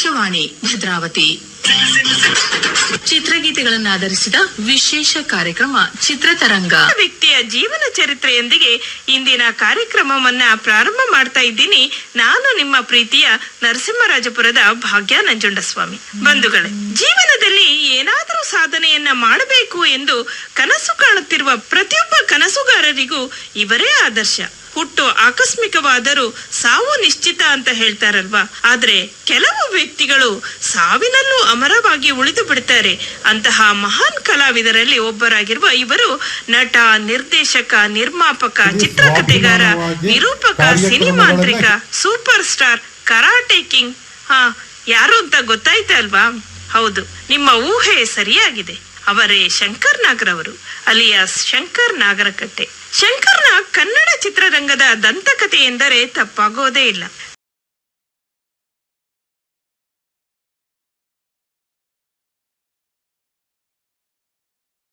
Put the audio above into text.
ಆಕಾಶವಾಣಿ ಭದ್ರಾವತಿ. ಚಿತ್ರಗೀತೆಗಳನ್ನು ಆಧರಿಸಿದ ವಿಶೇಷ ಕಾರ್ಯಕ್ರಮ ಚಿತ್ರತರಂಗ. ವ್ಯಕ್ತಿಯ ಜೀವನ ಚರಿತ್ರೆಯೊಂದಿಗೆ ಇಂದಿನ ಕಾರ್ಯಕ್ರಮವನ್ನ ಪ್ರಾರಂಭ ಮಾಡ್ತಾ ಇದ್ದೀನಿ. ನಾನು ನಿಮ್ಮ ಪ್ರೀತಿಯ ನರಸಿಂಹರಾಜಪುರದ ಭಾಗ್ಯ ನಂಜುಂಡಸ್ವಾಮಿ. ಬಂಧುಗಳೇ, ಜೀವನದಲ್ಲಿ ಏನಾದರೂ ಸಾಧನೆಯನ್ನ ಮಾಡಬೇಕು ಎಂದು ಕನಸು ಕಾಣುತ್ತಿರುವ ಪ್ರತಿಯೊಬ್ಬ ಕನಸುಗಾರರಿಗೂ ಇವರೇ ಆದರ್ಶ. ಹುಟ್ಟು ಆಕಸ್ಮಿಕವಾದರೂ ಸಾವು ನಿಶ್ಚಿತ ಅಂತ ಹೇಳ್ತಾರಲ್ವಾ? ಆದ್ರೆ ಕೆಲವು ವ್ಯಕ್ತಿಗಳು ಸಾವಿನಲ್ಲೂ ಅಮರವಾಗಿ ಉಳಿದು ಬಿಡ್ತಾರೆ. ಅಂತಹ ಮಹಾನ್ ಕಲಾವಿದರಲ್ಲಿ ಒಬ್ಬರಾಗಿರುವ ಇವರು ನಟ ನಿರ್ದೇಶಕ ನಿರ್ಮಾಪಕ ಚಿತ್ರಕಥೆಗಾರ ನಿರೂಪಕ ಸಿನಿಮಾಂತ್ರಿಕ ಸೂಪರ್ ಸ್ಟಾರ್ ಕರಾಟೆ ಕಿಂಗ್. ಹಾ ಯಾರು ಅಂತ ಗೊತ್ತಾಯ್ತಾ ಅಲ್ವಾ ಹೌದು, ನಿಮ್ಮ ಊಹೆ ಸರಿಯಾಗಿದೆ. ಅವರೇ ಶಂಕರ್ ನಾಗರವರು, ಅಲಿಯಾಸ್ ಶಂಕರ್ ನಾಗರಕಟ್ಟೆ. ಶಂಕರ್ನ ಕನ್ನಡ ಚಿತ್ರರಂಗದ ದಂತಕಥೆ ಎಂದರೆ ತಪ್ಪಾಗೋದೇ ಇಲ್ಲ.